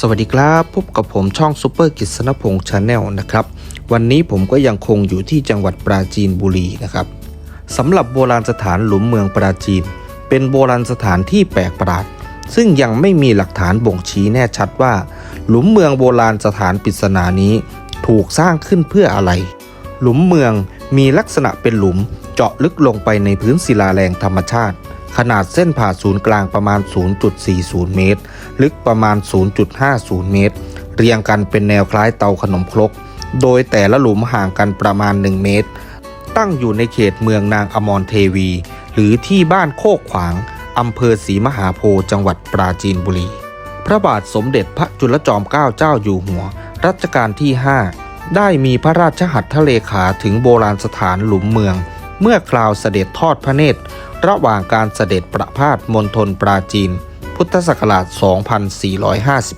สวัสดีครับพบกับผมช่องซูเปอร์กิษณพงษ์ชาแนลนะครับ วันนี้ผมก็ยังคงอยู่ที่จังหวัดปราจีนบุรีนะครับสำหรับโบราณสถานหลุมเมืองปราจีน เป็นโบราณสถานที่แปลกประหลาด ซึ่งยังไม่มีหลักฐานบ่งชี้แน่ชัดว่า หลุมเมืองโบราณสถานปริศนานี้ ถูกสร้างขึ้นเพื่ออะไร หลุมเมืองมีลักษณะเป็นหลุมเจาะลึกลงไปในพื้นศิลาแรงธรรมชาติ ขนาดเส้นผ่าศูนย์กลางประมาณ 0.40 เมตร ลึกประมาณ 0.50 เมตร เรียงกันเป็นแนวคล้ายเตาขนมครก โดยแต่ละหลุมห่างกันประมาณ 1 เมตร ตั้งอยู่ในเขตเมืองนางอมรเทวี หรือที่บ้านโคกขวางอำเภอศรีมหาโพธิ์จังหวัดปราจีนบุรี พระบาทสมเด็จพระจุลจอมเกล้าเจ้าอยู่หัว รัชกาลที่ 5 ได้มีพระราชหัตถเลขาถึงโบราณสถานหลุมเมือง เมื่อคราวเสด็จทอดพระเนตร ระหว่างการเสด็จประพาสมณฑลปราจีน พุทธศักราช 2451